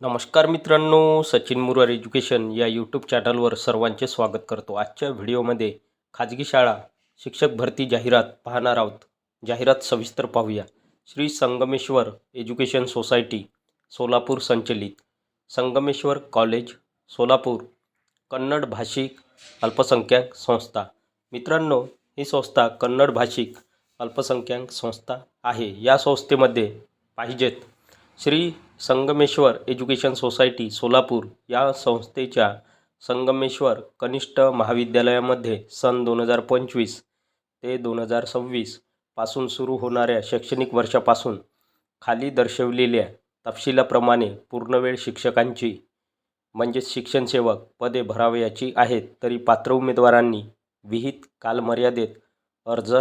नमस्कार मित्रांनो सचिन मुरार एज्युकेशन या यूट्यूब चॅनलवर सर्वांचे स्वागत करतो. आजच्या व्हिडिओमध्ये खाजगी शाळा शिक्षक भरती जाहिरात पाहणार आहोत. जाहिरात सविस्तर पाहूया. श्री संगमेश्वर एज्युकेशन सोसायटी सोलापूर संचलित. संगमेश्वर कॉलेज सोलापूर कन्नड भाषिक अल्पसंख्याक संस्था. मित्रांनो ही संस्था कन्नड भाषिक अल्पसंख्याक संस्था आहे. या संस्थेमध्ये पाहिजेत श्री संगमेश्वर एज्युकेशन सोसायटी सोलापूर या संस्थेच्या संगमेश्वर कनिष्ठ महाविद्यालयामध्ये सन दोन हजार पंचवीस ते दोन हजार सव्वीसपासून सुरू होणाऱ्या शैक्षणिक वर्षापासून खाली दर्शवलेल्या तपशिलाप्रमाणे पूर्णवेळ शिक्षकांची म्हणजेच शिक्षणसेवक पदे भरावयाची आहेत तरी पात्र उमेदवारांनी विहित कालमर्यादेत अर्ज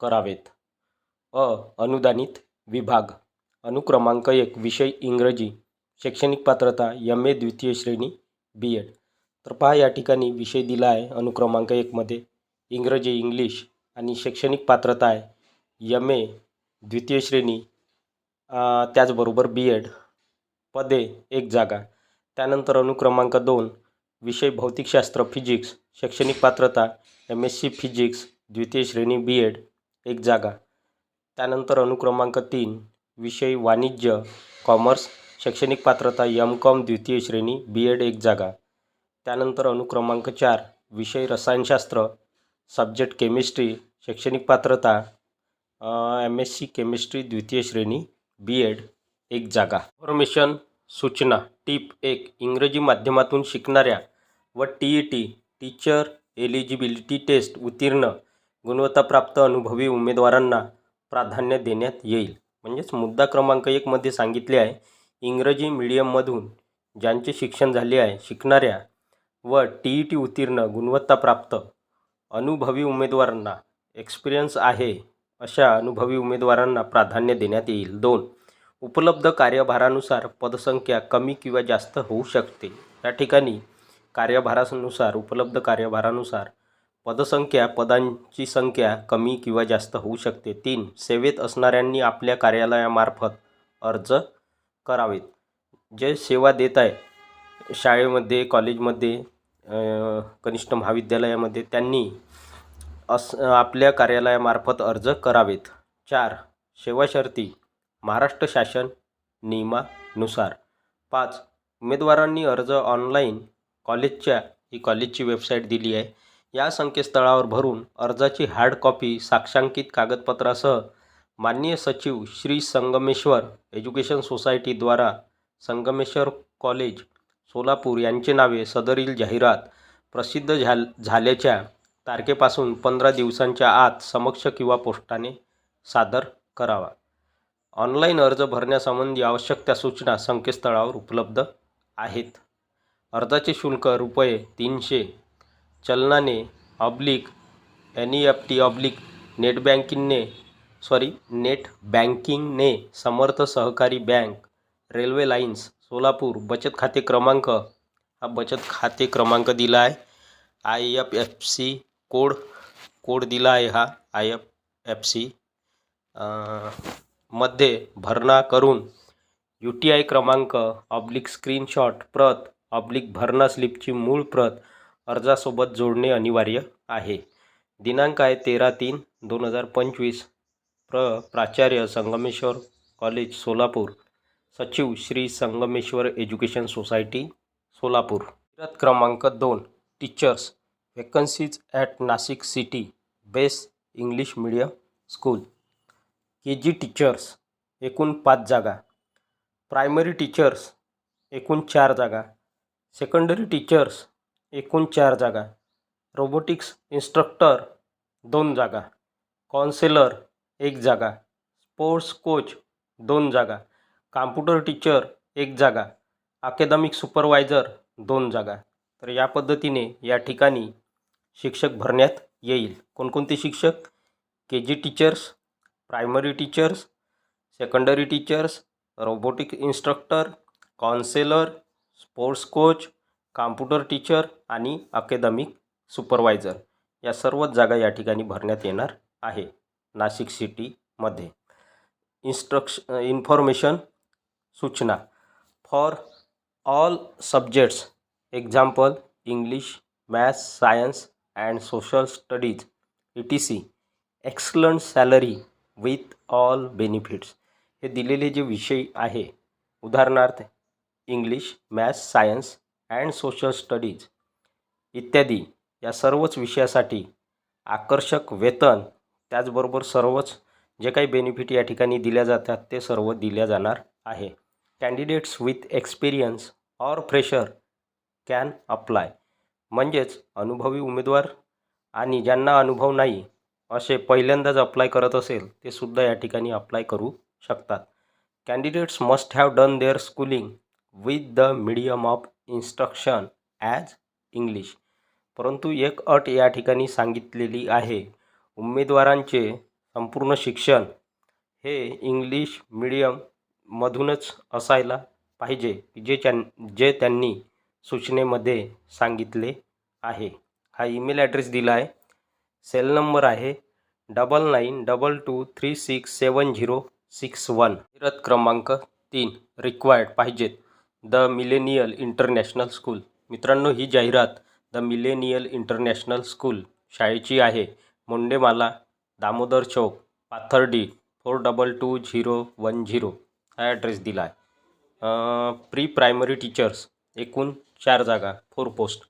करावेत. अ. अनुदानित विभाग अनुक्रमांक एक विषय इंग्रजी शैक्षणिक पात्रता एम ए द्वितीय श्रेणी बी एड तर पहा या ठिकाणी विषय दिला आहे अनुक्रमांक एकमध्ये इंग्रजी इंग्लिश आणि शैक्षणिक पात्रता आहे. एम ए द्वितीय श्रेणी त्याचबरोबर बी एड पदे एक जागा. त्यानंतर अनुक्रमांक दोन विषय भौतिकशास्त्र फिजिक्स शैक्षणिक पात्रता एम एस सी फिजिक्स द्वितीय श्रेणी बी एड एक जागा. त्यानंतर अनुक्रमांक तीन विषय वाणिज्य कॉमर्स शैक्षणिक पात्रता यम कॉम द्वितीय श्रेणी बी एड एक जागा. त्यानंतर अनुक्रमांक चार विषय रसायनशास्त्र सब्जेक्ट केमिस्ट्री शैक्षणिक पात्रता एम एस सी केमिस्ट्री द्वितीय श्रेणी बी एड एक जागा. इन्फॉर्मेशन सूचना टीप एक इंग्रजी माध्यमातून शिकणाऱ्या व T E T teacher eligibility test उत्तीर्ण गुणवत्ताप्राप्त अनुभवी उमेदवारांना प्राधान्य देण्यात येईल. म्हणजेच मुद्दा क्रमांक एकमध्ये सांगितले आहे इंग्रजी मीडियममधून ज्यांचे शिक्षण झाले आहे शिकणाऱ्या व टी ई टी उत्तीर्ण गुणवत्ताप्राप्त अनुभवी उमेदवारांना एक्सपिरियन्स आहे अशा अनुभवी उमेदवारांना प्राधान्य देण्यात येईल. दोन उपलब्ध कार्यभारानुसार पदसंख्या कमी किंवा जास्त होऊ शकते. या ठिकाणी कार्यभारानुसार उपलब्ध कार्यभारानुसार पदसंख्या पदांची संख्या कमी किंवा जास्त होऊ शकते. तीन सेवेत असणाऱ्यांनी आपल्या कार्यालयामार्फत अर्ज करावेत. जे सेवा देत आहे शाळेमध्ये कॉलेजमध्ये कनिष्ठ महाविद्यालयामध्ये त्यांनी अस आपल्या कार्यालयामार्फत अर्ज करावेत. चार सेवा शर्ती महाराष्ट्र शासन नियमानुसार. पाच उमेदवारांनी अर्ज ऑनलाईन कॉलेजच्या ही कॉलेजची वेबसाईट दिली आहे. या संकेतस्थळावर भरून अर्जाची हार्ड कॉपी साक्षांकित कागदपत्रासह माननीय सचिव श्री संगमेश्वर एज्युकेशन सोसायटीद्वारा संगमेश्वर कॉलेज सोलापूर यांचे नावे सदरील जाहिरात प्रसिद्ध झाल झाल्याच्या तारखेपासून पंधरा दिवसांच्या आत समक्ष किंवा पोस्टाने सादर करावा. ऑनलाईन अर्ज भरण्यासंबंधी आवश्यक त्या सूचना संकेतस्थळावर उपलब्ध आहेत. अर्जाचे शुल्क रुपये तीनशे चलनाने oblique N E F T oblique net बँकिंगने sorry net बँकिंगने Samarth Sahakari bank railway lines Solapur बचत खाते क्रमांक हा बचत खाते क्रमांक दिला आहे. I F F C code code दिला आहे हा आय एफ एफ सी मध्ये भरणा करून यू टी आय क्रमांक ऑब्लिक स्क्रीनशॉट प्रत ऑब्लिक भरणा स्लिपची मूळ प्रत अर्जासोबत जोडणे अनिवार्य आहे. दिनांक आहे तेरा तीन दोन हजार पंचवीस. प्र प्राचार्य संगमेश्वर कॉलेज सोलापूर. सचिव श्री संगमेश्वर एज्युकेशन सोसायटी सोलापूर. जाहिरात क्रमांक दोन teachers vacancies at Nashik city best English medium school. K G teachers एकूण पाच जागा. प्रायमरी टीचर्स एकूण चार जागा. सेकंडरी टीचर्स एकूण चार जागा. रोबोटिक्स इन्स्ट्रक्टर दोन जागा. कॉन्सेलर एक जागा. स्पोर्ट्स कोच दोन जागा. कॉम्प्युटर टीचर एक जागा. अकॅदमिक सुपरवायझर दोन जागा. तर या पद्धतीने या ठिकाणी शिक्षक भरण्यात येईल. कोणकोणते शिक्षक? K G teachers primary teachers secondary teachers robotic instructor counsellor sports coach computer teacher आणि अकॅदमिक सुपरवायझर या सर्वच जागा या ठिकाणी भरण्यात येणार आहे नाशिक सिटीमध्ये इन्स्ट्रक्श इन्फॉर्मेशन सूचना. For all subjects example English maths science and social studies E T C excellent salary with all benefits. हे दिलेले जे विषय आहे उदाहरणार्थ English maths science and social studies इत्यादी या सर्वच विषयासाठी आकर्षक वेतन त्याचबरोबर सर्वच जे काही बेनिफिट या ठिकाणी दिल्या जातात ते सर्व दिल्या जाणार आहे. Candidates with experience or fresher can apply म्हणजेच अनुभवी उमेदवार आणि ज्यांना अनुभव नाही असे पहिल्यांदाच अप्लाय करत असेल ते सुद्धा या ठिकाणी अप्लाय करू शकतात. Candidates must have done their schooling with the medium of instruction as English परंतु एक अट या ठिकाणी सांगितलेली आहे. उमेदवारांचे संपूर्ण शिक्षण हे इंग्लिश मीडियममधूनच असायला पाहिजे जे त्यां जे त्यांनी सूचनेमध्ये सांगितले आहे. हा ईमेल ॲड्रेस दिला आहे सेल नंबर आहे double nine double two three six seven zero six one रथ क्रमांक तीन रिक्वायर्ड पाहिजेत. The millennial international school. मित्रांनो ही जाहिरात द मिलेनियल इंटरनॅशनल स्कूल शाळेची आहे. मुंडेमाला दामोदर चौक Pathardi four double two zero one zero. हा ॲड्रेस दिला आहे. प्री प्रायमरी टीचर्स एकूण चार जागा फोर पोस्ट.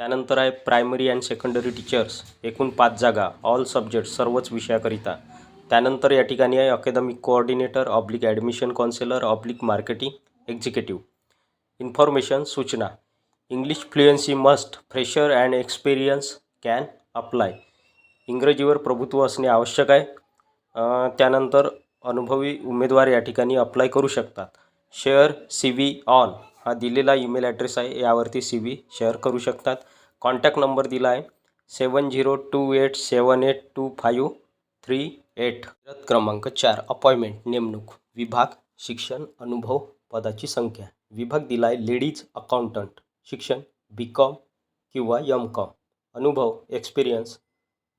त्यानंतर आहे प्रायमरी अँड सेकंडरी टीचर्स एकूण पाच जागा ऑल सब्जेक्ट सर्वच विषयाकरिता. त्यानंतर या ठिकाणी आहे academic coordinator oblique admission counsellor oblique marketing executive. Information सूचना. English fluency must fresher and experience can apply इंग्रजीवर प्रभुत्व असणे आवश्यक आहे. त्यानंतर अनुभवी उमेदवार या ठिकाणी अप्लाय करू शकतात. शेअर सी व्ही ऑन हा दिलेला ईमेल ॲड्रेस आहे. यावरती सी व्ही शेअर करू शकतात. कॉन्टॅक्ट नंबर दिला आहे. Seven zero two eight seven eight two five three eight क्रमांक चार. अपॉइंटमेंट नेमणूक विभाग शिक्षण अनुभव पदाची संख्या. विभाग दिला आहे लेडीज अकाउंटंट शिक्षण बी कॉम किंवा यम कॉम अनुभव एक्सपिरियन्स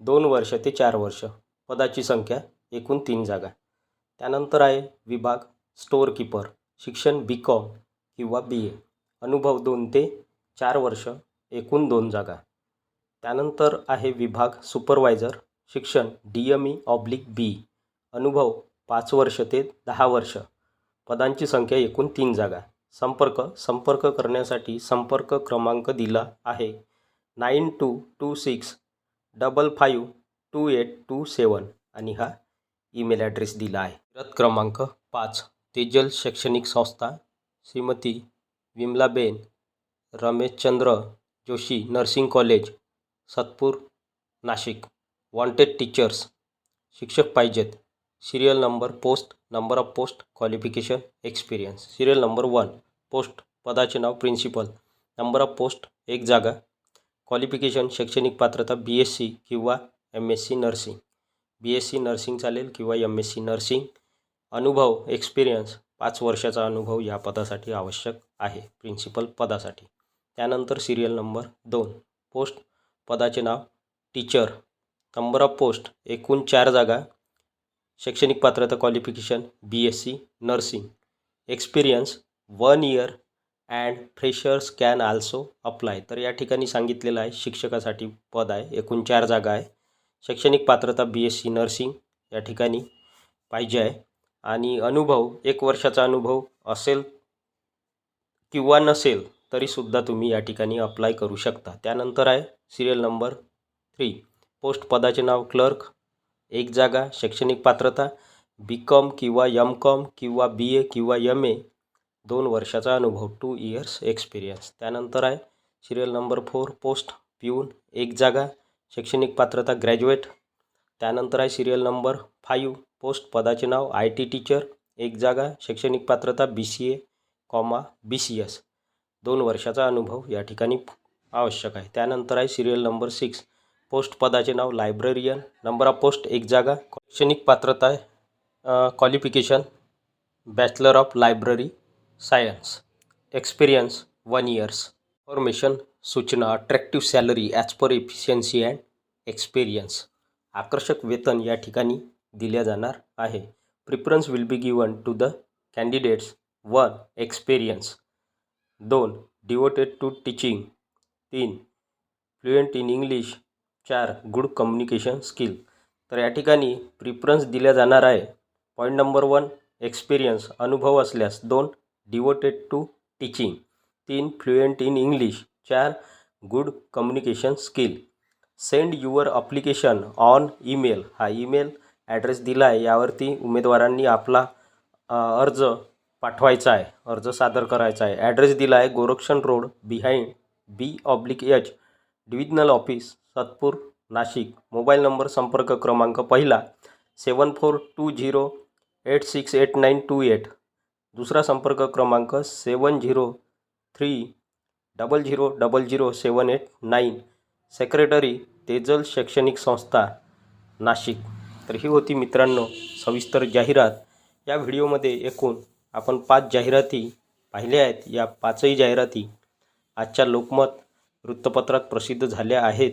दोन वर्ष ते चार वर्ष. पदाची संख्या एकूण तीन जागा त्यानंतर आहे विभाग स्टोअर किपर शिक्षण बी कॉम किंवा बी ए अनुभव दोन ते चार वर्ष एकूण दोन जागा त्यानंतर आहे विभाग सुपरवायझर शिक्षण D M E oblique B अनुभव पाच वर्ष ते दहा वर्ष. पदांची संख्या एकूण तीन जागा संपर्क संपर्क करण्यासाठी संपर्क क्रमांक दिला आहे. Nine two two six double five two eight two seven आणि हा ईमेल ॲड्रेस दिला आहे. रथ क्रमांक पाच तेजल शैक्षणिक संस्था Shrimati Vimlaben Rameshchandra Joshi nursing college Satpur Nashik. Wanted teachers शिक्षक पाहिजेत. Serial number post number of post qualification experience. Serial number one post पदाचे नाव प्रिन्सिपल नंबर ऑफ पोस्ट एक जागा. क्वालिफिकेशन शैक्षणिक पात्रता बी एस सी किंवा M S C nursing B S C nursing चालेल किंवा एम एस सी नर्सिंग अनुभव एक्सपिरियन्स पाच वर्षाचा अनुभव या पदासाठी आवश्यक आहे प्रिन्सिपल पदासाठी. त्यानंतर सिरियल नंबर दोन पोस्ट पदाचे नाव टीचर नंबर ऑफ पोस्ट एकूण चार जागा. शैक्षणिक पात्रता qualification B S C nursing experience one year and freshers can also apply तर या ठिकाणी सांगितलेलं आहे शिक्षकासाठी पद आहे एकूण चार जागा आहे. शैक्षणिक पात्रता बी एस सी नर्सिंग या ठिकाणी पाहिजे आहे. आणि अनुभव एक वर्षाचा अनुभव असेल किंवा नसेल तरीसुद्धा तुम्ही या ठिकाणी अप्लाय करू शकता. त्यानंतर आहे सिरियल नंबर थ्री पोस्ट पदाचे नाव क्लर्क एक जागा शैक्षणिक पात्रता बी कॉम किंवा यम कॉम किंवा बी ए किंवा यम ए दोन वर्षाचा अनुभव टू इयर्स एक्सपिरियन्स त्यानंतर आहे सिरियल नंबर फोर पोस्ट पिऊन एक जागा शैक्षणिक पात्रता ग्रॅज्युएट त्यानंतर आहे सिरियल नंबर फाईव्ह पोस्ट पदाचे नाव आय टी टीचर एक जागा शैक्षणिक पात्रता B C A comma B C S दोन वर्षाचा अनुभव या ठिकाणी आवश्यक आहे. त्यानंतर आहे सिरियल नंबर सिक्स पोस्ट पदाचे नाव लायब्ररियन नंबर ऑफ पोस्ट एक जागा शैक्षणिक पात्रता आहे qualification bachelor of library science experience one years formation सूचना attractive salary as per efficiency and experience आकर्षक वेतन या ठिकाणी दिल्या जाणार आहे. Preference will be given to the candidates one experience दोन डिवोटेड टू टीचिंग तीन फ्लुएंट इन इंग्लिश चार गुड कम्युनिकेशन स्किल तर या ठिकाणी प्रिफरन्स दिला जाणार आहे. पॉईंट नंबर वन एक्सपिरियन्स अनुभव असल्यास. दोन डिवोटेड टू टीचिंग तीन फ्लुएंट इन इंग्लिश चार good communication skill send your application on email हा ईमेल ॲड्रेस दिला आहे. यावरती उमेदवारांनी आपला अर्ज पाठवायचा आहे. अर्ज सादर करायचा आहे. ॲड्रेस दिला आहे. Gorakshan road behind B oblique H divisional office Satpur Nashik. Mobile number संपर्क क्रमांक पहिला seven four two zero eight six eight nine two eight दुसरा संपर्क क्रमांक seven zero three double zero double zero seven eight nine secretary Tejal शैक्षणिक संस्था नाशिक. तर ही होती मित्रांनो सविस्तर जाहिरात. या व्हिडिओमध्ये एकूण आपण पाच जाहिराती पाहिल्या आहेत. या पाचही जाहिराती आजच्या लोकमत वृत्तपत्रात प्रसिद्ध झाल्या आहेत.